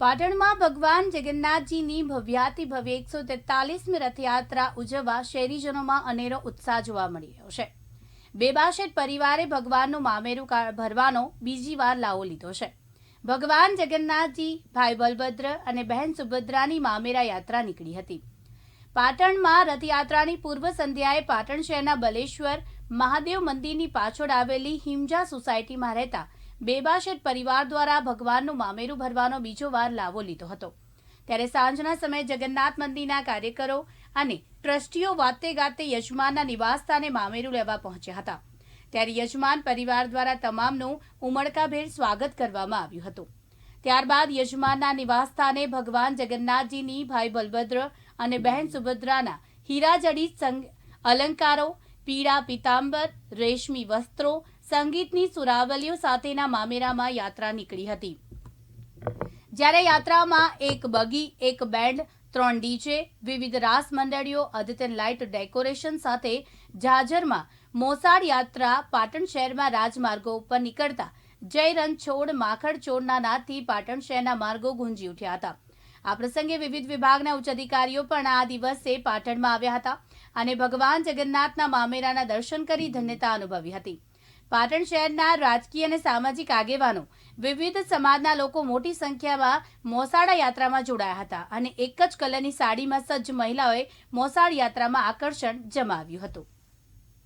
પાટણમાં ભગવાન જગન્નાથજીની ભવ્યાતિ ભવ્ય એકસો તેતાલીસમી રથયાત્રા ઉજવવા શહેરીજનોમાં અનેરો ઉત્સાહ જોવા મળી રહ્યો છે. બેબાશેઠ પરિવારે ભગવાનનું મામેરું ભરવાનો બીજી વાર લાવો લીધો છે. ભગવાન જગન્નાથજી, ભાઈ બલભદ્ર અને બહેન સુભદ્રાની મામેરા યાત્રા નીકળી હતી. પાટણમાં રથયાત્રાની પૂર્વ સંધ્યાએ પાટણ શહેરના બલેશ્વર મહાદેવ મંદિરની પાછળ આવેલી હિમજા સોસાયટીમાં રહેતા બેબાશેટ પરિવાર દ્વારા ભગવાનનું મામેરું ભરવાનો બીજો વાર લાવો લીધો હતો. ત્યારે સાંજના સમયે જગન્નાથ મંદિરના કાર્યકરો અને ટ્રસ્ટીઓ વાતે ગાતે યજમાનના નિવાસસ્થાને મામેરું લેવા પહોંચ્યા હતા. ત્યારે યજમાન પરિવાર દ્વારા તમામનું ઉમળકાભેર સ્વાગત કરવામાં આવ્યું હતું. ત્યારબાદ યજમાનના નિવાસસ્થાને ભગવાન જગન્નાથજીની ભાઈ બલભદ્ર અને બહેન સુભદ્રાના હીરાજડિત અલંકારો, પીળા પિતાંબર, રેશમી વસ્ત્રો સંગીતની સુરાવલીઓ સાથેના મામેરામાં યાત્રા નીકળી હતી. જ્યારે યાત્રામાં એક બગી, એક બેન્ડ, ત્રણ ડીજે, વિવિધ રાસ મંડળીઓ અદ્યતન લાઇટ ડેકોરેશન સાથે ઝાઝરમાં મોસાળ યાત્રા પાટણ શહેરમાં રાજમાર્ગો ઉપર નીકળતા જય રણછોડ માખડ ચોડના નાદથી પાટણ શહેરના માર્ગો ગુંજી ઉઠ્યા હતા. આ પ્રસંગે વિવિધ વિભાગના ઉચ્ચ અધિકારીઓ પણ આ દિવસે પાટણમાં આવ્યા હતા અને ભગવાન જગન્નાથના મામેરાના દર્શન કરી ધન્યતા અનુભવી હતી. પાટણ શહેરના રાજકીય અને સામાજિક આગેવાનો વિવિધ સમાજના લોકો મોટી સંખ્યામાં મોસાળા યાત્રામાં જોડાયા હતા અને એક જ કલરની સાડીમાં સજ્જ મહિલાઓએ મોસાળ યાત્રામાં આકર્ષણ જમાવ્યું હતું.